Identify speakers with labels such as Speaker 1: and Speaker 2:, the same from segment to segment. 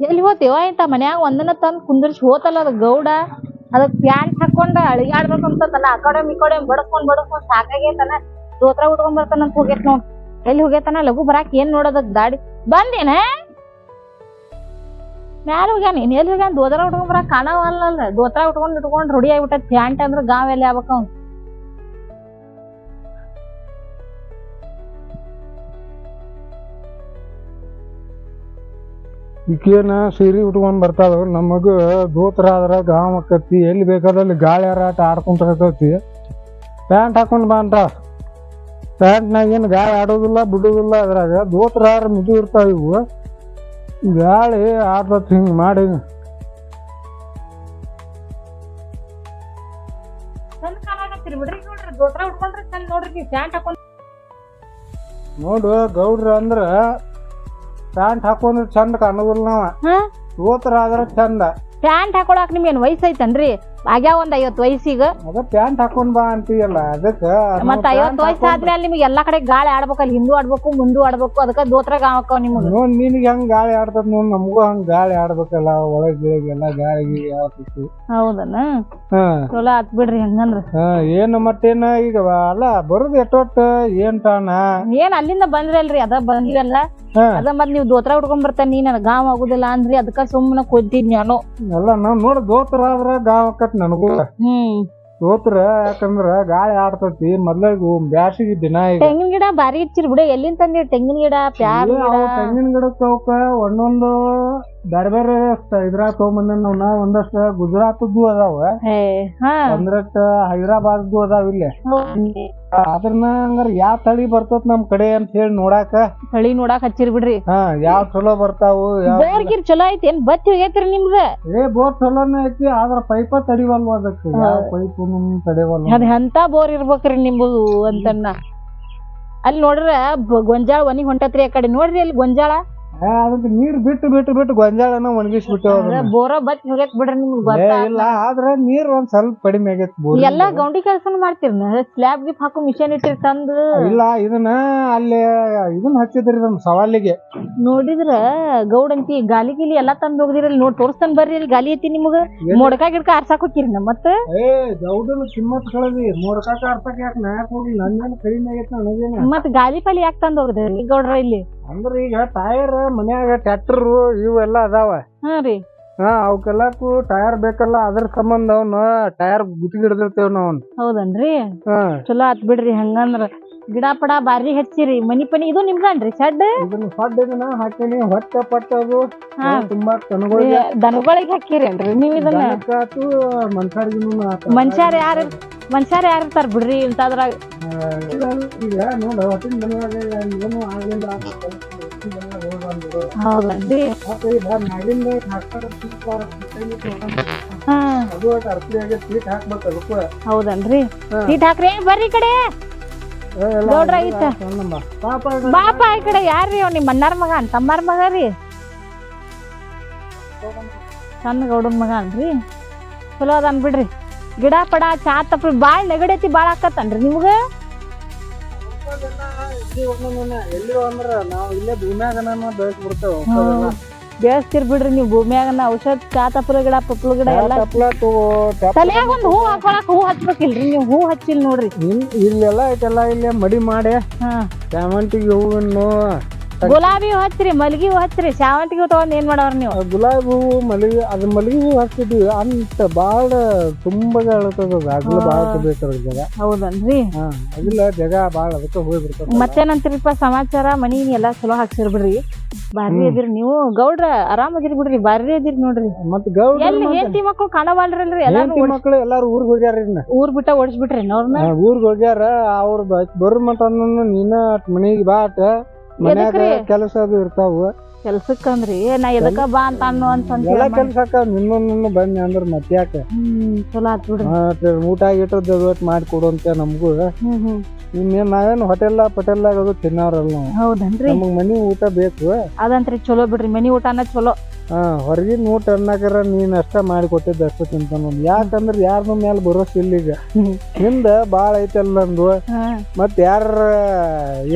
Speaker 1: ಎಲ್ಲಿ ಹೋತಿವ ಇಂತ ಮನ್ಯಾಗ ಒಂದನ ತಂದ್ ಕುಂದರ್ಸಿ ಹೋತಲ್ಲ ಅದ ಗೌಡ. ಅದಕ್ ಪ್ಯಾಂಟ್ ಹಾಕೊಂಡ ಅಳಿಗಾಡ್ಬೇಕಂತಲ್ಲ ಆ ಕಡೆ ಈ ಕಡೆ ಬಡಸ್ಕೊಂಡ್ ಬಡಸ್ಕೊಂಡ್ ಸಾಕಾಗೈತನ. ದೋತ್ರ ಉಟ್ಕೊಂಡ್ ಬರ್ತಾನಂತ ಹೋಗೈತ್ ನೋಡ್. ಎಲ್ಲಿ ಹೋಗೈತನ? ಲಘು ಬರಾಕ್ ಏನ್ ನೋಡೋದಕ್ ದಾಡಿ? ಬಂದೇನ? ಮ್ಯಾಲ ಹೋಗ್ಯಾನ? ಏನ್ ಎಲ್ಲಿ ಹೋಗ್ಯಾನ? ದೋತ್ರ ಉಟ್ಕೊಂಡ್ ಬರಾಕ್ ಕಾಣವಲ್ಲ ದೋತ್ರ ಉಟ್ಕೊಂಡ್ ಇಟ್ಕೊಂಡ್ ರೂಢಿ ಆಗ್ಬಿಟ್ಟ ಪ್ಯಾಂಟ್ ಅಂದ್ರ ಗಾವ್ ಎಲ್ಲಿ ಆಗ್ಬೇಕ
Speaker 2: ಈಕೇನ ಸೀರೆ ಉಟ್ಕೊಂಡು ಬರ್ತಾವೆ ನಮಗ ದೋತ್ರ ಆದ್ರ ಗಾಮ್ ಆಕತಿ ಎಲ್ಲಿ ಬೇಕಾದಲ್ಲಿ ಗಾಳಿ ಹಾರಾಟ ಆಡ್ಕೊಂತಿರ್ತೈತಿ ಪ್ಯಾಂಟ್ ಹಾಕೊಂಡು ಬಾ ಅಂತ ಪ್ಯಾಂಟ್ನಾಗ ಏನು ಗಾಳಿ ಆಡೋದಿಲ್ಲ ಬಿಡೋದಿಲ್ಲ ಅದ್ರಾಗ. ದೋತ್ರ ಆದ್ರ ಮಿದು ಇರ್ತಾವ ಇವು. ಗಾಳಿ ಆಡ್ತತ್ ಹಿಂಗೆ ಮಾಡಿ. ನೋಡು ಗೌಡ್ರ ಅಂದ್ರ ಪ್ಯಾಂಟ್ ಹಾಕೊಂಡ್ರೆ ಚಂದ ಕಾಣುದಿಲ್ಲ ನಾವ.
Speaker 1: ಹಾ?
Speaker 2: ಆದ್ರ ಚಂದ.
Speaker 1: ಪ್ಯಾಂಟ್ ಹಾಕೊಳಕ್ ನಿಮ್ಗೆ ವಯಸ್ಸು ಐತನ್ರಿ ಆಗ್ಯಾವ ಒಂದ್ ಐವತ್ ವಯಸ್ಸಿಗ.
Speaker 2: ಅದ ಪ್ಯಾಂಟ್ ಹಾಕೊಂಡ್ ಬಾ ಅಂತೀಯಲ್ಲ ಅದಕ್ಕ
Speaker 1: ಮತ್ತ ಐವತ್ ವಯಸ್ಸು ಆದ್ಮೇಲೆ ನಿಮ್ಗೆ ಎಲ್ಲಾ ಕಡೆ ಗಾಳಿ ಆಡ್ಬೇಕಲ್ಲ ಹಿಂದೂ ಆಡ್ಬೇಕು ಮುಂದೂ ಆಡ್ಬೇಕು ಅದಕ್ಕ ದೋತ್ರ ಗಾವಕ್ಕವ್ ನಿಮ್ಗ.
Speaker 2: ನೋಡ್ ನಿನಗೆ ಹೆಂಗ್ ಗಾಳಿ ಆಡ್ತದ ನೋಡ್ ನಮಗೂ ಹಂಗ್ ಗಾಳಿ ಆಡ್ಬೇಕಲ್ಲ ಒಳಗ್ ಗಿಳಗ್ ಎಲ್ಲ ಗಾಳಿ ಗಿಳಿ ಆಡ್ತೈತಿ
Speaker 1: ಹೌದನ?
Speaker 2: ಹಾ.
Speaker 1: ಚಲೋ ಆತ್ ಬಿಡ್ರಿ ಹಂಗಂದ್ರ.
Speaker 2: ಹಾ ಏನು ಮತ್ತೇನ ಈಗ ಅಲ್ಲ ಬರೋದು ಎಷ್ಟೊತ್ತ ಏನ್ ತಾನ
Speaker 1: ಏನ್ ಅಲ್ಲಿಂದ ಬಂದ್ರಲ್ರಿ ಅದ ಬಂದಿವಲ್ಲ
Speaker 2: ಹಾ.
Speaker 1: ಅದ ಮತ್ ನೀವ್ ದೋತ್ರ ಉಟ್ಕೊಂಡ್ ಬರ್ತಾನ ನೀನ್ ಗಾವ್ ಆಗುದಿಲ್ಲ ಅಂದ್ರಿ ಅದಕ್ಕ ಸುಮ್ಮನೆ ಕೊದ್ದಿದ್ ನಾನು
Speaker 2: ಎಲ್ಲ ನಾವ್ ನೋಡ್ ದೋತ್ರ ಆದ್ರ ಗಾವ್ ನನಗೂ.
Speaker 1: ಹ್ಮ್.
Speaker 2: ತೋತ್ರ ಯಾಕಂದ್ರ ಗಾಳಿ ಆಡ್ತತಿ ಮೊದ್ಲಾಗ ಬ್ಯಾಸಿಗೆ ದಿನ ಈಗ.
Speaker 1: ತೆಂಗಿನ ಗಿಡ ಬಾರಿ ಇಚ್ಚಿರ್ ಬಿಡ ಎಲ್ಲಿಂದ ತಂದಿರ್ ತೆಂಗಿನ ಗಿಡ ಪ್ಯಾರ್
Speaker 2: ಇಲ್ಲ, ಅವು ತೆಂಗಿನ ಗಿಡಕ್ಕ ಅವಕ್ಕ ಒಂದೊಂದು ಬ್ಯಾರೆ ಬೇರೆ ಇದ್ರಾಗ ನಾವು ಒಂದಷ್ಟು ಗುಜರಾತದ್ದು ಅದಾವ.
Speaker 1: ಹಾ
Speaker 2: ಒಂದ್ರಷ್ಟ ಹೈದರಾಬಾದ್ದು ಅದಾವ ಇಲ್ಲೇ. ಅದ್ರನ್ನ ಹಂಗಾರ ಯಾವ ತಳಿ ಬರ್ತದ ನಮ್ ಕಡೆ ಅಂತ ಹೇಳಿ ನೋಡಾಕ.
Speaker 1: ತಳಿ ನೋಡಾಕ್ ಹಚ್ಚಿರ್ ಬಿಡ್ರಿ.
Speaker 2: ಹಾ ಯಾವ್ ಚಲೋ ಬರ್ತಾವು ಯಾವ
Speaker 1: ಚಲೋ. ಐತಿ ಏನ್ ಬತ್ತಿ ಹೋಗೈತ್ರಿ ನಿಮ್ಗ?
Speaker 2: ಏ ಬೋರ್ ಚಲೋನ ಐತಿ ಆದ್ರ ಪೈಪ ತಡಿವಲ್ವ ಅದಕ್ಕೆ? ಯಾವ ಪೈಪ್ ತಡಿವಲ್ವ?
Speaker 1: ಅದ್ ಎಂತ ಬೋರ್ ಇರ್ಬೇಕ್ರಿ ನಿಮ್ಮದು ಅಂತನ್ನ. ಅಲ್ಲಿ ನೋಡ್ರ ಬ- ಗೊಂಜಾಳ ಒನಿ ಹೊಂಟತ್ರಿ ಆ ಕಡೆ. ನೋಡ್ರಿ ಅಲ್ಲಿ ಗೊಂಜಾಳ.
Speaker 2: ಅದಕ್ಕೆ ನೀರ್ ಬಿಟ್ಟು ಬಿಟ್ಟು ಬಿಟ್ಟು ಗೊಂಜಾಳನ ಒಣಗಿಸ್ಬಿಟ್ಟೇವ
Speaker 1: ಅದ ಬೋರ ಬತ್ತಿ ಹೋಗೈತ್ ಬಿಡ್ರಿ ನಿಮ್ಗ್ ಗೊತ್ತ?
Speaker 2: ಇಲ್ಲ ಆದ್ರ ನೀರ್ ಒಂದ್ ಸ್ವಲ್ಪ ಕಡಿಮೆ ಆಗೈತ್ ಬೋರ್
Speaker 1: ಎಲ್ಲಾ ಗೌಂಡಿ ಕೆಲ್ಸನ ಮಾಡ್ತೀರಿ ಸ್ಲ್ಯಾಬ್ ಗಿಪ್ ಹಾಕು ಮಿಷನ್ ಇಟ್ಟಿರ್ ತಂದು?
Speaker 2: ಇಲ್ಲ ಇದನ್ನ ಅಲ್ಲಿ ಇದನ್ನ ಹಚ್ಚಿದ್ರಿ ನಮ್ ಸವಾಲಿಗೆ.
Speaker 1: ನೋಡಿದ್ರ ಗೌಡಂತಿ ಗಾಲಿ ಗಿಲಿ ಎಲ್ಲಾ ತಂದ್ ಹೋಗದಿರಲ್ ನೋಡ್ ತೋರ್ಸ್ತಾನ ಬರ್ರಿ ಇಲ್ಲಿ ಗಾಲಿ ಐತಿ ನಿಮ್ಗ. ಮೊಡಕ ಗಿಡಕ ಆರ್ಸಾಕ್ ಹೋಗಿರಿ ನಮ್ಮ ಮತ್ತ?
Speaker 2: ಏ ಗೌಡನ ಕಿಮ್ಮತ್ ಕಳದಿ. ನೋಡ್ಕಾಕ ಅರ್ಥಕ್ಕೆ ಯಾಕೆ ನಾ ಹೋಗಿ ನನ್ನೇನು ಕಡಿಮೆ ಆಗೈತೆ ನನಗೇನು?
Speaker 1: ಮತ್ ಗಾಲಿ ಪಾಲಿ ಯಾಕೆ ತಂದ್ ಹೋಗಿದ್ರಿ ಗೌಡ್ರ ಇಲ್ಲಿ?
Speaker 2: ಅಂದ್ರ ಈಗ ಟೈರ್ ಮನ್ಯಾಗ ಟ್ರ್ಯಾಕ್ಟರ್ ಇವೆಲ್ಲ ಅದಾವ.
Speaker 1: ಹಾ ರೀ.
Speaker 2: ಹಾ ಅವಕ್ಕೆಲ್ಲಕ್ಕೂ ಟೈರ್ ಬೇಕಲ್ಲ ಅದ್ರ ಸಂಬಂಧ ಅವನ ಟೈರ್ ಗುತ್ತಿಗೆ ಹಿಡಿದಿರ್ತೇವ್ ನಾವ್
Speaker 1: ಹೌದನ್ರಿ?
Speaker 2: ಹಾ.
Speaker 1: ಚಲೋ ಆತ್ ಬಿಡ್ರಿ ಹಂಗಂದ್ರ ಗಿಡ ಪಡ ಬಾರಿ ಹಚ್ಚಿರಿ. ಮನಿ ಪನಿ ಇದು ನಿಮ್ದನ್ರಿ ಶೆಡ್?
Speaker 2: ಇದನ್ನ ಸಡ್ ಇದನ್ನ ಹಾಕಿನಿ ಹೊಟ್ಟೆ ಪಟ್ಟ ಅದು.
Speaker 1: ಹಾ.
Speaker 2: ತುಂಬಾ ದನಗಳಿಗೆ
Speaker 1: ದನಗಳಿಗೆ ಹಾಕಿರೇನ್ರಿ ನೀವ್ ಇದನ್ನ?
Speaker 2: ಮನ್ಸಾರಿಗೂ
Speaker 1: ಮನುಷ್ಯಾರ ಯಾರ? ಮನುಷ್ಯಾರ ಯಾರು ಇರ್ತಾರ ಬಿಡ್ರಿ
Speaker 2: ಇಂಥದ್ರಾಗ.
Speaker 1: ಹೌದನ್ರಿ ಹೌದನ್ರಿ. ಸೀಟ್ ಹಾಕ್ರಿ ಬರ್ರಿ ಕಡೆ.
Speaker 2: ಇದು
Speaker 1: ಐತ. ಬಾಪ ಈ ಕಡೆ ಯಾರ್ರಿ ಅವ್ ನಿಮ್ ಅಣ್ಣಾರ್ ಮಗ ತಮ್ಮಾರ ಮಗ ರೀ? ಸಣ್ಣ ಗೌಡನ್ ಮಗ ಅನ್ರಿ ಚಲೋ ಅದನ್ ಬಿಡ್ರಿ. ಗಿಡ ಪಡ ಚಾ ತಪ್ಪ ಬಾಳ್ ನೆಗಡೈತಿ ಬಾಳ್ ಆಕತ್ತನ್ರಿ ನಿಮ್ಗ?
Speaker 2: ಬೇಸ್ತಿರ್
Speaker 1: ಬೆಳೆಸ್ತಿರ್ ಬಿಡ್ರಿ ನೀವು ಭೂಮಿಯಾಗನ ಔಷಧ ಚಾ ತಪ್ಪಲ ಗಿಡ ಪಪ್ಪಲ ಗಿಡ ಎಲ್ಲ ತಲೆಯಾಗ ಒಂದ್ ಹೂ ಹಾಕೊಳಕ್ ಹೂ ಹಚ್ಬೇಕಿಲ್ರಿ ನೀವು? ಹೂ ಹಚ್ಚಿಲ್ ನೋಡ್ರಿ.
Speaker 2: ಇಲ್ಲೆಲ್ಲ ಐತೆಲ್ಲ ಇಲ್ಲೇ ಮಡಿ ಮಾಡಿ
Speaker 1: ಹಾ.
Speaker 2: ಶಾಮಂತಿಗೆ ಹೂವನ್ನು
Speaker 1: ಗುಲಾಬಿ ಹೂ ಹಚ್ಚ್ರಿ ಮಲ್ಗಿ ಹೂ ಹಚ್ಚ್ರಿ ಶಾವಂತಿಗೆ ಹೂ ತಗೊಂಡ್ ಏನ್ ಮಾಡವ್ರ ನೀವು?
Speaker 2: ಗುಲಾಬಿ ಹೂ ಮಲ್ಲಿಗೆ ಅದ್ ಮಲ್ಲಿಗೆ ಹೂ ಹಚ್ಚಿದ್ವಿ ಅಂತ ಬಾಳ ತುಂಬಾ ಅಳತದ ಅಗಲ ಬಾಳ ಬೇಕಾದ್ರ ಜಗ.
Speaker 1: ಹೌದನ್ರಿ?
Speaker 2: ಹಾ ಅದಿಲ್ಲ ಜಗ ಬಾಳ ಅದಕ್ಕೆ ಹೋಗಿ ಮತ್ತೆ
Speaker 1: ಮತ್ತೇನಂತೀರಿಪ್ಪ ಸಮಾಚಾರ? ಮನಿ ಎಲ್ಲಾ ಚಲೋ ಹಾಕ್ಸಿರ್ ಬಿಡ್ರಿ. ಬಾರಿ ಇದ್ರಿ ನೀವು. ಗೌಡ್ರ ಆರಾಮ್ ಅದಿರಿ ಬಿಡ್ರಿ ಬಾರಿ ಅದಿರಿ ನೋಡ್ರಿ.
Speaker 2: ಮತ್ ಗೌಡ
Speaker 1: ಎಲ್ಲಿ ಹೆಂಡತಿ ಮಕ್ಳು ಕಾಣವಲ್ರಲ್ರಿ ಎಲ್ಲಾ
Speaker 2: ಹೆಂಡತಿ ಮಕ್ಳು ಎಲ್ಲಾರು ಊರ್ಗ್ ಹೋಗ್ಯಾರ ಇನ್ನ.
Speaker 1: ಊರ್ ಬಿಟ್ಟ ಓಡಿಸ್ಬಿಟ್ರಿ ಅವ್ರನ್ನ
Speaker 2: ಊರ್ಗ್ ಹೋಗ್ಯಾರ. ಅವ್ರ ಬರ್ ಮಟ ನೀನ ಮನಿಗೆ ಬಾಟ ಮನ್ಯಾಗ? ಕೆಲಸ ಅದು ಇರ್ತಾವು.
Speaker 1: ಕೆಲ್ಸಕ್ಕಂದ್ರಿ? ನಾ ಎದಕ್ಕ ಬಾ ಅಂತ ಅನ್ನೋ ಅಂತ
Speaker 2: ಎಲ್ಲ ಕೆಲ್ಸಕ್ಕ ನಿನ್ನ ನಿನ್ನ ಬನ್ನಿ ಅಂದ್ರ ಮತ್ತ್ಯಾಕ
Speaker 1: ಹ್ಮ್ ಚಲೋ ಆತ್ ಬಿಡ್ರಿ.
Speaker 2: ಆ, ಟ- ಊಟ ಗಿಟ್ಟದ ಮಾಡಿ ಕೊಡುವಂತ ನಮಗೂ.
Speaker 1: ಹ್ಮ್ ಹ್ಮ್.
Speaker 2: ಇನ್ನೇನ್ ನಾವೇನು ಹೋಟೆಲ್ ಪಟೇಲ್ದಾಗ ಅದು ತಿನ್ನೋರಲ್ಲ ನಾವು.
Speaker 1: ಹೌದನ್ರಿ?
Speaker 2: ನಮಗ್ ಮನಿ ಊಟ ಬೇಕು.
Speaker 1: ಅದಂತ್ರಿ ಚಲೋ ಬಿಡ್ರಿ. ಮನಿ ಊಟನ ಚಲೋ.
Speaker 2: ಹಾ ಹೊರಗಿನ ನೋಟ್ ಅನ್ನಕರ ನೀನ್ ಅಷ್ಟ ಮಾಡಿ ಕೊಟ್ಟಿದ್ದ ಅಷ್ಟ ತಿಂತಾನ ಯಾಕಂದ್ರ ಯಾರ ಮೇಲೆ ಭರೋಸೆ ಇಲ್ಲ ಈಗ. ನಿಂದ ಬಾಳ ಐತಲ್ಲ ನಂದು.
Speaker 1: ಮತ್ತೆ
Speaker 2: ಮತ್ ಯಾರ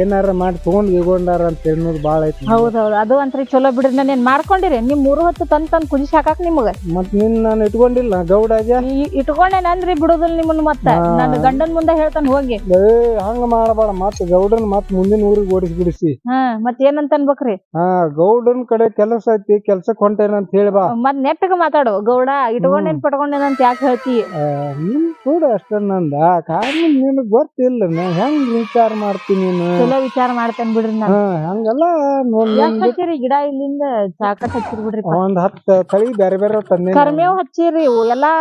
Speaker 2: ಏನಾರ ಮಾಡಿ ತಗೊಂಡ್ ಇಗೊಂಡಾರ ಅಂತ ಹೇಳೋದು ಬಾಳ ಐತಿ
Speaker 1: ಹೌದೌದು ಅದು ಅಂತ್ರಿ ಚಲೋ ಬಿಡ್ರಿ. ನಾನು ಮಾಡ್ಕೊಂಡಿರಿ ನಿಮ್ ಮೂರು ಹೊತ್ತು ತಂದ್ ತಂದ್ ಕುದಿಸಿ ಹಾಕಾಕ್ ನಿಮಗ?
Speaker 2: ಮತ್ ನಿನ್ ನಾನು ಇಟ್ಕೊಂಡಿಲ್ಲ. ಗೌಡಾಗ?
Speaker 1: ಇಟ್ಕೊಂಡೆ ಇಟ್ಕೊಂಡೇನ ಅಂದ್ರಿ ಬಿಡುದಿಲ್ಲ ನಿಮ್ಮನ್ನ ಮತ್ತ. ನನ್ನ ಗಂಡನ್ ಮುಂದೆ ಹೇಳ್ತಾನ ಹೋಗಿ.
Speaker 2: ಹಂಗ ಮಾಡಬೇಡ. ಮತ್ ಗೌಡನ್ ಮತ್ ಮುಂದಿನ ಊರಿಗೆ ಓಡಿಸಿ ಬಿಡಿಸಿ.
Speaker 1: ಹಾ ಮತ್ ಏನಂತ ಅನ್ಬೇಕ್ರಿ?
Speaker 2: ಹಾ ಗೌಡನ್ ಕಡೆ ಕೆಲಸ ಐತಿ. ಕೆಲ್ಸಕ್ ಹೊಂಟೇನ ಅಂತ ಹೇಳಿ ಬಾ.
Speaker 1: ಮತ್ ನೆಟ್ಟಗ ಮಾತಾಡು. ಗೌಡ ಇಟ್ಕೊಂಡೇನ್ ಪಟ್ಕೊಂಡೇನ ಅಂತ ಯಾಕೆ ಹೇಳ್ತಿ?
Speaker 2: ನಿನ್ ಕೂಡ ಅಷ್ಟ ನಂದ. ಕಾರಣ ನಿನಗ್ ಗೊತ್ತಿಲ್ಲ. ನಾ ಹೆಂಗ್ ವಿಚಾರ ಮಾಡ್ತೀನಿ ನೀನು?
Speaker 1: ಚಲೋ ವಿಚಾರ ಮಾಡ್ತೇನ್ ಬಿಡ್ರಿ ನಾನು.
Speaker 2: ಹಂಗೆಲ್ಲ
Speaker 1: ಹಚ್ಚಿರಿ? ಗಿಡ ಇಲ್ಲಿಂದ ಸಾಕಟ್ ಹಚ್ಚಿರಿ ಬಿಡ್ರಿ
Speaker 2: ಒಂದ್ ಹತ್ತ ತಳಿ ಬೇರೆ ಬೇರೆ ತಂದೆ
Speaker 1: ಕರ್ಮೇವ್ ಹಚ್ಚಿರಿ. ಎಲ್ಲಾ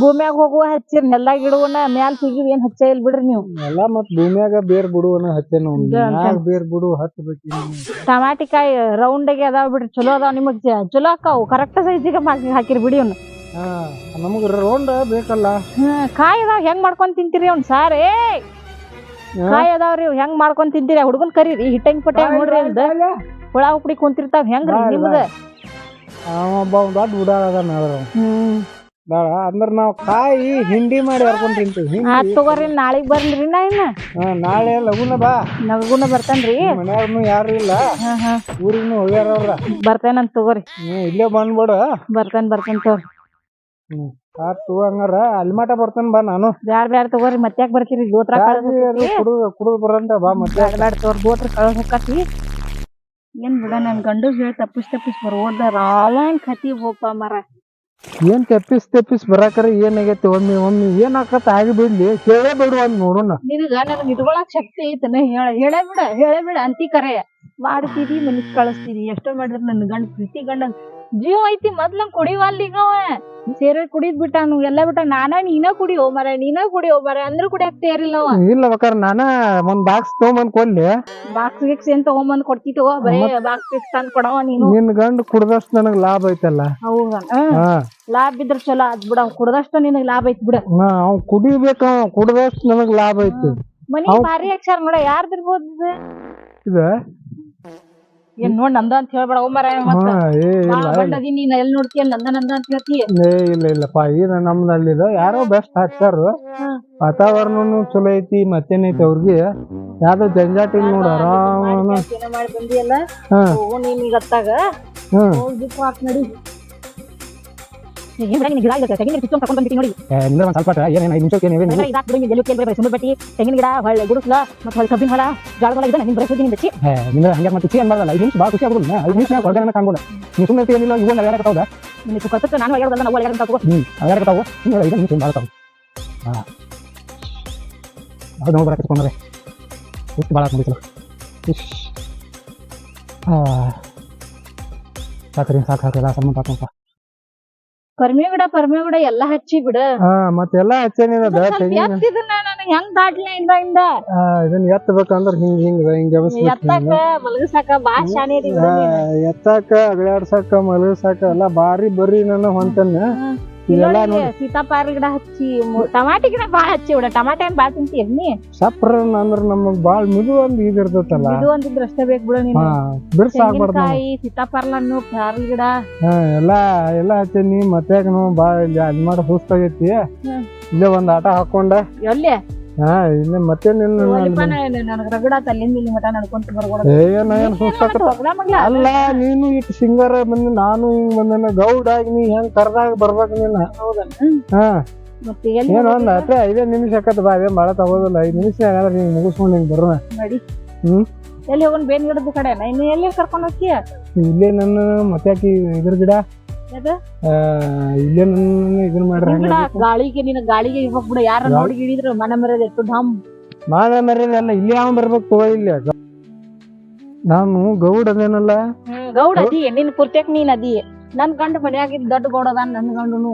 Speaker 1: ಭೂಮ್ಯಾಗ ಹೋಗುವ ಹಚ್ಚಿರಿ. ನೆಲ್ಲಾ ಗಿಡವನ್ನ ಮ್ಯಾಲ್ ಸಿಗಿವ್ ಏನ್ ಹಚ್ಚ ಇಲ್ಲ ಬಿಡ್ರಿ ನೀವು.
Speaker 2: ಎಲ್ಲಾ ಮತ್ ಭೂಮ್ಯಾಗ ಬೇರ್ ಬಿಡುವನ ಹಚ್ಚೇನ ಬೇರ್ ಬಿಡು ಹಚ್ಚಬೇಕು
Speaker 1: ಟಮಾಟಿಕಾಯಿ ರೌಂಡ್ಗೆ ಅದಾವ ಬಿಡ್ರಿ. ಚಲೋ ಅದಾವ ನಿಮಗ್ ಚಲೋ ಅಕ್ಕಾವು ಕರೆಕ್ಟ್ ಸೈಜಿಗೆ ಹಾಕಿರಿ ಬಿಡಿ ಅವ್ನು.
Speaker 2: ನಮಗ್ ರೌಂಡ್ ಬೇಕಲ್ಲ.
Speaker 1: ಕಾಯಿ ಅದಾವ ಹೆಂಗ್ ಮಾಡ್ಕೊಂಡ್ ತಿಂತೀರಿ ಅವ್ನು? ಸಾರ್ ಏ? ಕಾಯಿ ಅದಾವ್ರಿ ಇವ್ ಹೆಂಗ್ ಮಾಡ್ಕೊಂಡ್ ತಿಂತೀರಿ? ಹುಡುಗನ್ ಕರೀರಿ ಹಿಟ್ಟಂಗ್ ಪಟ್ಟೆ ನೋಡ್ರಿ ಇಲ್ದ? ಹುಳ ಉಪ್ಡಿ ಕುಂತಿರ್ತಾವ ಹೆಂಗ್ರಿ ನಿಮ್ದ?
Speaker 2: ಒಬ್ಬ ದೊಡ್ಡ ಹುಡುಗ ಅದ
Speaker 1: ಹ್ಮ್.
Speaker 2: ಬೇಡ ಅಂದ್ರ ನಾವು ಕಾಯಿ ಹಿಂಡಿ ಮಾಡಿ ಹರ್ಕೊಂಡ್ ತಿಂತೀವಿ.
Speaker 1: ತಗೋರಿ ನಾಳಿಗ್ ಬರ್ಲ್ರಿ ನಾ ಇನ್ನ.
Speaker 2: ಹಾ, ನಾಳೆ ಲಗುನ ಬಾ.
Speaker 1: ನಗುನ ಬರ್ತೇನ್ರಿ.
Speaker 2: ಮನ್ಯಾಗನು ಯಾರು ಇಲ್ಲ. ಊರಿಗೂ ಹೋಗ್ಯಾರ ಅವ್ರ
Speaker 1: ಬರ್ತೇನಂತ ತಗೋರಿ.
Speaker 2: ಇಲ್ಲೇ ಬಂದ್ಬಿಡು.
Speaker 1: ಬರ್ತೇನ್ ಬರ್ತೇನ್ ತಗೋರಿ.
Speaker 2: ಹ್ಮ್ ಆತು ಹಂಗಾರ. ಅಲ್ಲಿ ಮಟ ಬರ್ತೇನೆ ಬಾ ನಾನು.
Speaker 1: ಬ್ಯಾಡ್ ಬ್ಯಾಡ್ ತಗೋರಿ ಮತ್ತ್ಯಾಕ್ ಬರ್ತೀರಿ? ಗೋತ್ರ
Speaker 2: ಕುಡು ಕುಡಿದು ಕುಡಿದು ಬರಂತ ಬಾ ಮತ್ತೆ.
Speaker 1: ಬ್ಯಾಡ್ ಬ್ಯಾಡ್ ತಗೋರಿ ಗೋತ್ರ ಕಳ್ಸ ಕತ್ತಿ ಏನ್ ಬಿಡ ನನ್ ಗಂಡು ಹೇಳಿ ತಪ್ಪಿಸ್ ತಪ್ಪಿಸ್ ಬರೋದ ರಾವಂಗ್ ಕತಿ ಹೋಗಪ್ಪ ಮರ.
Speaker 2: ಏನ್ ತೆಪ್ಪಿಸ್ ತೆಪ್ಪಿಸ್ ಬರಾಕರ ಏನಾಗೈತಿ? ಒಮ್ಮೆ ಒಮ್ಮೆ ಏನ್ ಆಕತ್? ಆಗಿ ಬಿಡ್ಲಿ. ಕೇಳೇ ಬಿಡು ಒಂದ್ ನೋಡೋಣ
Speaker 1: ನಿನಗ ನನಗ್ ಇಟ್ಕೊಳಕ್ ಶಕ್ತಿ ಐತನ? ಹೇಳ, ಹೇಳೇ ಬಿಡ ಹೇಳೇ ಬಿಡ. ಅಂತಿ ಕರೆ. ಮಾಡ್ತೀರಿ ಮನಿಗ್ ಕಳಿಸ್ತೀರಿ. ಎಷ್ಟೋ ಮಾಡಿದ್ರ ನನ್ ಗಂಡ, ಪ್ರೀತಿ ಗಂಡ ಜೀವ ಐತಿ ಮೊದ್ಲ ಕುಡಿವಲ್ಲೀಗ ಅವ. ಸೇರೆ ಕುಡಿದ್ ಬಿಟ್ಟಾನು ಎಲ್ಲ ಬಿಟ್ಟ ನಾನ ನೀನ ಕುಡಿಯೋ ಮರ ನೀನ ಕುಡಿಯೋ ಮರ ಅಂದ್ರ ಕುಡಿಯಾಕ ತೇರಿಲ್ಲ ಅವ.
Speaker 2: ಇಲ್ಲ ಬೇಕಾರ ನಾನ ಒಂದ್ ಬಾಕ್ಸ್ ತಗೊಂಬಂದ್ ಕೊಡ್ಲಿ.
Speaker 1: ಬಾಕ್ಸ್ ಗಿಕ್ಸ್ ಏನ್ ತಗೊಂಬಂದ್ ಕೊಡ್ತಿತ್ತವ ಬರೇ ಬಾಕ್ಸ್ ಗಿಕ್ಸ್ ತಂದ್ ಕೊಡವ ನೀನು.
Speaker 2: ನಿನ್ ಗಂಡ ಕುಡ್ದಷ್ಟು ನನಗ್ ಲಾಭ ಐತಲ್ಲ.
Speaker 1: ಲಾಭ ಇದ್ರ ಚಲೋ ಅದ್ ಬಿಡ ಅವ್ನ್ ಕುಡ್ದಷ್ಟ ನಿನಗ್ ಲಾಭ ಐತ್ ಬಿಡ.
Speaker 2: ಅವ್ ಕುಡಿಬೇಕ ಅವ ಕುಡ್ದಷ್ಟು ನನಗ್ ಲಾಭ ಐತಿ.
Speaker 1: ಮನಿ ಭಾರಿ ಅಕ್ಷರ ನೋಡ ಯಾರ್ದಿರ್ಬೋದು ಇದು? ಏನ್ ನೋಡ್ ನಂದ ಅಂತ ಹೇಳ್ಬೇಡ ಓ ಮರ
Speaker 2: ಹಾ
Speaker 1: ಮತ್ತ
Speaker 2: ಏ ಇಲ್ಲ
Speaker 1: ಅದೀನಿ ನೀನ್ ಎಲ್ ನೋಡ್ತೀಯ ನಂದ ನಂದ ಅಂತ ಹೇಳ್ತೀಯ
Speaker 2: ಏ ಇಲ್ಲ ಇಲ್ಲಪ್ಪ ಈಗ ಇದು ಯಾರೋ ಬೆಸ್ಟ್ ಹಾಕ್ತಾರ. ವಾತಾವರಣನು ಚಲೋ ಐತಿ ಮತ್ತೇನೈತಿ ಅವ್ರಿಗೆ? ಯಾವ್ದೋ ಜಂಜಾಟ ಇಲ್ಲ ನೋಡ ಆರಾಮ
Speaker 1: ಮಾಡಿ ಬಂದಿಯಲ್ಲ?
Speaker 2: ಹಾ.
Speaker 1: ಹೋಗು ನೀನ್ ಈಗ ಅತ್ತಾಗ?
Speaker 2: ಹ್ಮ್
Speaker 1: ಹೋಗಿ ಹಾಕ್ ನಡಿ. ಏನ್ ನಿನ್ನ ನಿನ್ ಗಿಡ ಇದೆ ತೆಂಗಿನ ಕಿತ್ಕೊಂಡ್ ಕರ್ಕೊಂಡ್ ಬಂದಿದ್ದೀನಿ ನೋಡಿ.
Speaker 2: ನಿಂದ್ರ ಒಂದು ಸ್ವಲ್ಪ ಏನೇನು ಐದು ನಿಮಿಷಕ್ಕೆ ಏನೇನು
Speaker 1: ಬರೀ ಇದಾಕ್ ಬಿಡು ಎಲ್ಲೂ ಕೇಳಿ ಬರೀ ಸುಮ್ಮನೆ ಬಟ್ಟಿ ತೆಂಗಿನ ಗಿಡ ಹೊಳ್ಳೆ ಗುಡಿಸ್ಲ ಮತ್ತೆ ಹೊಳ್ಳೆ ಕಬ್ಬಿನ ಹೊಲ ಜಾಳ ಹೊಲ ಇದೆ ನಿನ್ ಬರೀ ಸುದ್ದಿ ನಿನ್ ಬೆಚ್ಚಿ
Speaker 2: ನಿಂದ್ರೆ ಹಂಗೆ ಮತ್ತೆ ಖುಷಿ ಅನ್ಬಾರ್ದಲ್ಲ ಐದು ನಿಮಿಷ ಭಾಳ ಖುಷಿ ಐದು ನಿಮಿಷ ಹೊರಗಡೆ ಕಾಣ್ಬೋದು? ನೀವು ಸುಮ್ಮನೆ ಏನಿಲ್ಲ ಇವು ಅಡ್ಯಾಡಕತ್ತಾವ
Speaker 1: ನಿನ್ನ ನಾನು ಒಳ್ಳೆ ನಾವು ಒಳ್ಳೆ ತಗೋ
Speaker 2: ಹ್ಞೂ ಅಡ್ಯಾಡಕತ್ತಾವು ಹಿಂಗೆ ಐದು ನಿಮಿಷ ಭಾಳ ತಾವು ಹಾಂ. ಅದು ನೋಡಿ ಬರಕ್ಕೆ ತೊಗೊಂಡ್ರೆ ಎಷ್ಟು ಭಾಳ ಮುಗಿಸಲು ಇಶ್. ಹಾಂ. ಸಾಕ್ರಿ ಸಾಕು ಸಾಕು. ಎಲ್ಲ ಸಂಬಂಧ ಸಾಕು
Speaker 1: ಪರ್ಮೆ ಗಿಡ ಪರ್ಮೆ ಗಿಡ ಎಲ್ಲಾ ಹಚ್ಚಿ ಬಿಡ.
Speaker 2: ಹಾ ಮತ್ತೆಲ್ಲ ಹಚ್ಚೇನಿದ
Speaker 1: ಎತ್ತಿದನ್ನ ನನಗೆ ಹೆಂಗ್ ದಾಟ್ಲಿ ಇಂದ ಇಂದ?
Speaker 2: ಇದನ್ನ ಎತ್ತಬೇಕಂದ್ರ ಹಿಂಗ ಹಿಂಗೆ ಹಿಂಗೆ
Speaker 1: ಎತ್ತಾಕ ಮಲಗಸಾಕ ಬಾ ನೀನು.
Speaker 2: ಎತ್ತಾಕ ಅಗಲಾಡ್ಸಾಕ ಮಲಗಸಾಕ ಎಲ್ಲಾ ಬಾರಿ ಬರ್ರಿ ನನ್ನ ಹೊಂಟನ್ನ
Speaker 1: ಇಲ್ಲಿ ನೋಡಿ, ಸೀತಾಪಾರಿ ಗಿಡ ಹಚ್ಚಿ ಟಮಾಟಿ ಗಿಡ ಬಾಳ ಹಚ್ಚಿ ಬಿಡ. ಟಮಾಟೆ ಏನ್ ಬಾಳ ತಿಂತೀಯ ನೀ
Speaker 2: ಸಪ್ರ ಅಂದ್ರ ನಮಗ್ ಬಾಳ್ ಮಿದು ಒಂದ್ ಇದಿರ್ತೈತಲ್ಲ
Speaker 1: ಇದು ಒಂದಿದ್ರ ಅಷ್ಟೇ ಬೇಕು ಬಿಡು ನೀನು.
Speaker 2: ಹಾ ಬಿರ್ಸ ಆಗ್ಬಾರ್ದು ನಮ್ಗ್.
Speaker 1: ತೆಂಗಿನಕಾಯಿ ಸೀತಾಫಲನ್ನು ಪ್ಯಾರಲ್ ಗಿಡ.
Speaker 2: ಎಲ್ಲಾ ಎಲ್ಲಾ ಹಚ್ಚೀನಿ ಮತ್ತೆ ನಾವು ಬಾ ಇಲ್ಲಿ ಅದ್ ಮಾಡ ಸುಸ್ತಾಗೈತಿ. ಇಲ್ಲೇ ಒಂದ್ ಆಟ ಹಾಕೊಂಡ.
Speaker 1: ಎಲ್ಲಿ?
Speaker 2: ಹಾ ಇಲ್ಲ ಮತ್ತೆ ನಿನ್ನ
Speaker 1: ನನಗೆ ನನಗ್ ರಗಡ ತಲ್ಲಿಂದ ಇಲ್ಲಿ ಮಠ ನಡ್ಕೊಂತ ಬರ್ಕೊಡ
Speaker 2: ಏನ ಏನ್ ಸುಸ್ತಾಕ ಅಲ್ಲ ನೀನು ಇಟ್ಟು ಸಿಂಗರ್ ಬಂದು ನಾನು ಹಿಂಗ್ ಬಂದನ ಗೌಡ್ ಆಗಿ ನೀ ಹೆಂಗ್ ಕರ್ದಾಗ ಬರ್ಬೇಕು ನಿನ್ನ ಹಾ. ಏನ್ ಒಂದ್ ಅಷ್ಟೇ ಐದೇ ನಿಮಿಷ ಆಕತ್ ಬಾ ಅದೇ ಮಾಡ ತಗೋದಿಲ್ಲ ಐದ್ ನಿಮಿಷ ಆಗಾದ್ರೆ ನೀನ್ ಮುಗಿಸ್ಕೊಂಡ್ ಹಿಂಗ್ ಬರೋಣ. ಹ್ಮ್?
Speaker 1: ಎಲ್ಲಿ ಹೋಗೋಣ ಬೇನ್ ಗಿಡದ ಕಡೆ ಇನ್ನು ಎಲ್ಲಿ ಕರ್ಕೊಂಡು ಹೋಗ್ತೀಯ?
Speaker 2: ಇಲ್ಲೇ ನನ್ನ ಮತ್ತೆ ಆಕಿ ಇದ್ರ ಗಿಡ. ಇಲ್ಲೇ ನನ್ನ ಇದನ್ ಮಾಡ್ರಿ
Speaker 1: ನಿನ್
Speaker 2: ಹಂಗ
Speaker 1: ಗಾಳಿಗೆ ನಿನ್ನ ಗಾಳಿಗೆ ಇವಾಗ ಬಿಡು ಯಾರ ನೋಡಿ ಹಿಡಿದ್ರು ಮನ ಮರದ ಧಮ್ ಢಮ್
Speaker 2: ಮಾದ ಮರ್ಯಾದೆಲ್ಲ ಇಲ್ಲಿ ಯಾವ ಬರ್ಬೇಕು ತಗೋ ಇಲ್ಲಿ. ನಾನು ಗೌಡ ಅದೇನಲ್ಲ?
Speaker 1: ಗೌಡ ಅದಿ ನಿನ್ ಪೂರ್ತಿಯಾಕ್ ನೀನ್ ಅದಿ. ನನ್ ಗಂಡ ಮನ್ಯಾಗಿದ್ ದೊಡ್ಡ ಗೌಡ ಅದಾನ ನನ್ ಗಂಡನು.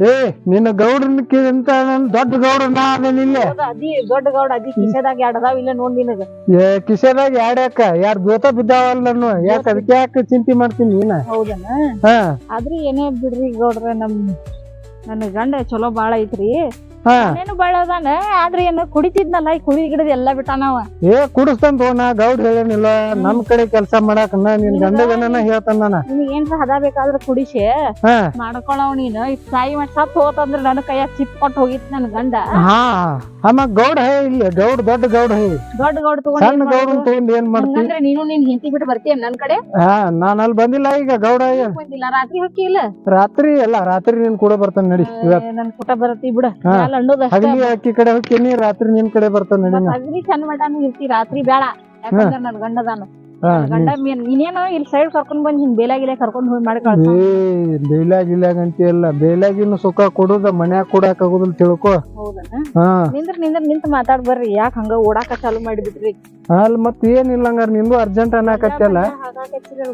Speaker 2: ಏ ನಿನ್ನ ಗೌಡನಕ್ಕಿಂತ ನನ್ ದೊಡ್ಡ ಗೌಡ ನಾನು ಇಲ್ಲೇ
Speaker 1: ಹೌದಾ? ಅದಿ ದೊಡ್ಡ ಗೌಡ ಅದಿ ಕಿಸೆದಾಗ ಎರಡ್ ಅದಾವ? ಇಲ್ಲ ನೋಡ್ ನಿನಗ.
Speaker 2: ಏ ಕಿಶೆದಾಗ ಎರಡ್ ಯಾಕ? ಎರಡ್ ಜೋತ ಬಿದ್ದಾವಲ್ಲ ನಾನು. ಯಾಕ ಅದಕ್ಕೆ ಯಾಕ ಚಿಂತೆ ಮಾಡ್ತೀನಿ ನೀನ?
Speaker 1: ಹೌದನ?
Speaker 2: ಹ.
Speaker 1: ಆದ್ರೂ ಏನೇ ಬಿಡ್ರಿ ಗೌಡ್ರ ನಮ್ ನನ್ನ ಗಂಡ ಚಲೋ ಬಾಳ ಐತ್ರಿ.
Speaker 2: ಹಾ.
Speaker 1: ಬಾಳದಾನ ಆದ್ರೆ ಏನ ಕುಡಿತಿದ್ನಲ್ಲ ಈ ಕುಡಿ ಗಿಡದ ಎಲ್ಲಾ ಬಿಟ್ಟಾನವ
Speaker 2: ಏ ಕುಡಿಸ್ತಾನ ತೋ ನಾ ಗೌಡ್ ಹೇಳೇನಿಲ್ಲ. ನಮ್ ಕಡೆ ಕೆಲಸ ಮಾಡಾಕ ನಿನ್ ಗಂಡಗನ ಹೇಳ್ತಾನ ನಾನ.
Speaker 1: ನಿನಗ್ ಏನ್ರ ಹದ ಬೇಕಾದ್ರ ಕುಡಿಸಿ ಮಾಡ್ಕೊಳವ್ ನೀನು. ಈ ತಾಯಿ ಮಟ್ ಸತ್ ಹೋತಂದ್ರ ನನ್ನ ಕೈಯಾಗ ಚಿಪ್ ಕೊಟ್ಟು ಹೋಗಿತ್ ನನ್ ಗಂಡ.
Speaker 2: ಹಾ. ಅಮ್ಮ ಗೌಡ್ ಹೇ ಇಲ್ಲ. ಗೌಡ್ ದೊಡ್ಡ ಗೌಡ್ ಹೇ.
Speaker 1: ದೊಡ್ಡ ಗೌಡ ತಗೊಂಡ್
Speaker 2: ಸಣ್ಣ ಗೌಡನ್ ತಗೊಂಡ್ ಏನ್ ಮಾಡ್ತೀನಿ
Speaker 1: ಅಂದ್ರೆ ನೀನು ನಿನ್ ಹೆಂಡತಿ ಬಿಟ್ಟು ಬರ್ತೀಯ ನನ್ ಕಡೆ?
Speaker 2: ಹಾ ನಾನ್ ಅಲ್ಲಿ ಬಂದಿಲ್ಲ ಈಗ ಗೌಡ
Speaker 1: ಬಂದಿಲ್ಲ ರಾತ್ರಿ ಹಕ್ಕಿ ಇಲ್ಲ?
Speaker 2: ರಾತ್ರಿ ಅಲ್ಲ ರಾತ್ರಿ ನೀನ್ ಕೂಡ ಬರ್ತಾನೆ ನಡಿ.
Speaker 1: ನನ್ ಕೂಟ ಬರತಿ ಬಿಡ. ಅಷ್ಟ.
Speaker 2: ಹಗಲಿ ಅಕ್ಕಿ ಕಡೆ ಹೋಗ್ತೀನಿ ರಾತ್ರಿ ನಿನ್ ಕಡೆ ಬರ್ತಾನೆ.
Speaker 1: ಅಗ್ನಿ ಚಂದ ಮಟಾನು ಇರ್ತಿ ರಾತ್ರಿ ಬೇಡ. ಯಾಕಂದ್ರೆ ನನ್ ಗಂಡದಾನ. ಗಂಡ ಮೀನ್ ನೀನೇನೋ ಇಲ್ಲಿ ಸೈಡ್ ಕರ್ಕೊಂಡ್ ಬಂದ್ ಹಿಂಗ್ ಬೇಲಾಗಿಲ್ಲ ಕರ್ಕೊಂಡ್ ಹೋಗಿ ಮಾಡಿ ಕಳ್ಸ.
Speaker 2: ಏ ಬೇಲಾಗ್ ಇಲ್ಲಾಗ ಅಂತೀಯಲ್ಲ ಬೇಲಾಗಿನ ಸುಖ ಕೊಡುದ ಮನ್ಯಾಗ ಕೊಡಾಕ ಆಗುದಿಲ್ಲ ತಿಳ್ಕೊ.
Speaker 1: ಹೌದನ?
Speaker 2: ಹಾ.
Speaker 1: ನಿಂದ್ರ ನಿಂದ್ರ ನಿಂತ ಮಾತಾಡ್ ಬರ್ರಿ. ಯಾಕ ಹಂಗ ಓಡಾಕ ಚಾಲು ಮಾಡಿಬಿಟ್ರಿ?
Speaker 2: ಅಲ್ ಮತ್ ಏನಿಲ್ಲ ಹಂಗಾರ. ನಿಂದು ಅರ್ಜೆಂಟ್ ಅನ್ನಕತ್ತಲ್ಲ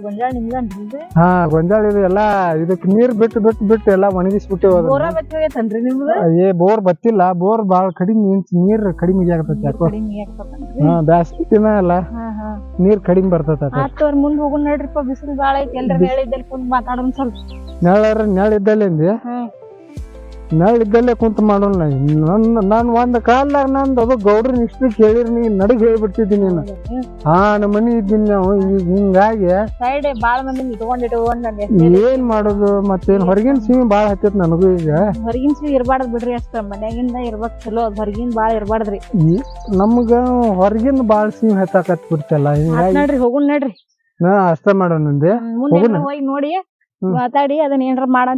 Speaker 1: ಗೊಂಜಾಳ ನಿಮ್ದ ನಿಮ್ದು?
Speaker 2: ಹಾ ಗೊಂಜಾಳ ಇದು ಎಲ್ಲಾ ಇದಕ್ ನೀರ್ ಬಿಟ್ಟು ಬಿಟ್ಟು ಬಿಟ್ಟು ಎಲ್ಲಾ ಒಣಗಿಸ್ಬಿಟ್ಟೇವ
Speaker 1: ಬೋರ ಬಚ್ಚೋಗೈತನ್ರಿ ನಿಮ್ದು?
Speaker 2: ಏ ಬೋರ್ ಬತ್ತಿಲ್ಲ. ಬೋರ್ ಬಾಳ ಕಡಿಮೆ ಇಂಚ್ ನೀರ್ ಕಡಿಮೆ ಆಗತೈತಿ ಯಾಕೋ.
Speaker 1: ಕಡಿಮೆ ಆಗ್ತದನ್ರಿ
Speaker 2: ಹಾ ಬ್ಯಾಸ್ಗಿ ದಿನ ಅಲ್ಲ.
Speaker 1: ಹಾ ಹಾ.
Speaker 2: ನೀರ್ ಕಡಿಮೆ ಬರ್ತೈತ
Speaker 1: ಆತವ್ರ ಮುಂದ್ ಹೋಗುನ್ ನಡ್ರಿಪ್ಪ ಬಿಸಿಲು ಬಾಳ ಐತಿ ಎಲ್ರ ಹೇಳಿದ್ದಲ್ಲಿ ಕುಂತ್ ಮಾತಾಡೋಣ ಸ್ವಲ್ಪ.
Speaker 2: ನೆಳ್ಳಾರ ನೆಳ ಇದ್ದಲ್ಲಿ
Speaker 1: ಹ್ಮ್.
Speaker 2: ನೆಳ ಇದ್ದಲ್ಲೇ ಕುಂತ ಮಾಡೋಣ. ನನ್ನ ನಾನು ಒಂದು ಕಾಲ್ದಾಗ ನಂದು ಅದು ಗೌಡ್ರನ್ ಇಷ್ಟು ಕೇಳಿರ್ ನೀ ನಡಗ್ ಹೇಳ್ಬಿಡ್ತಿದ್ದೀನಿ ನೀನು. ಹಾ ನಮ್ಮ ಮನಿ ಇದ್ದೀನಿ ನಾವು ಈಗ ಹಿಂಗಾಗಿ
Speaker 1: ಸೈಡ್ ಬಾಳ ಮಂದಿ ಇಟ್ಕೊಂಡ್ ಇಟ್ಕೊಂಡ್
Speaker 2: ಏನ್ ಮಾಡೋದು ಮತ್ತೆ ಹೊರಗಿನ ಸಿಹಿ ಬಾಳ ಹತ್ತಿತ್ತು ನನಗೂ ಈಗ.
Speaker 1: ಹೊರಗಿನ ಸಿಹಿ ಇರಬಾರ್ದು ಬಿಡ್ರಿ ಅಷ್ಟ ಮನ್ಯಾಗಿಂದ ಇರ್ಬೇಕು ಚಲೋ ಹೊರಗಿನ ಬಾಳ ಇರಬಾರ್ದ್ರಿ
Speaker 2: ನಮ್ಗ ಹೊರಗಿನ ಬಾಳ ಸಿಹಿ ಹತ್ತಾಕತ್ ಬಿಡ್ತಲ್ಲ
Speaker 1: ನೋಡ್ರಿ
Speaker 2: ಹಿಂಗಾಗಿ
Speaker 1: ನಡ್ರಿ ಹಾ ನಡ್ರಿ.
Speaker 2: ನಾ ಅಷ್ಟ ಮಾಡೋಣ
Speaker 1: ಮುಂದೆ ಹೋಗಿ ನೋಡಿ ಮಾತಾಡಿ ಅದನ್ನ ಏನಾರ ಮಾಡ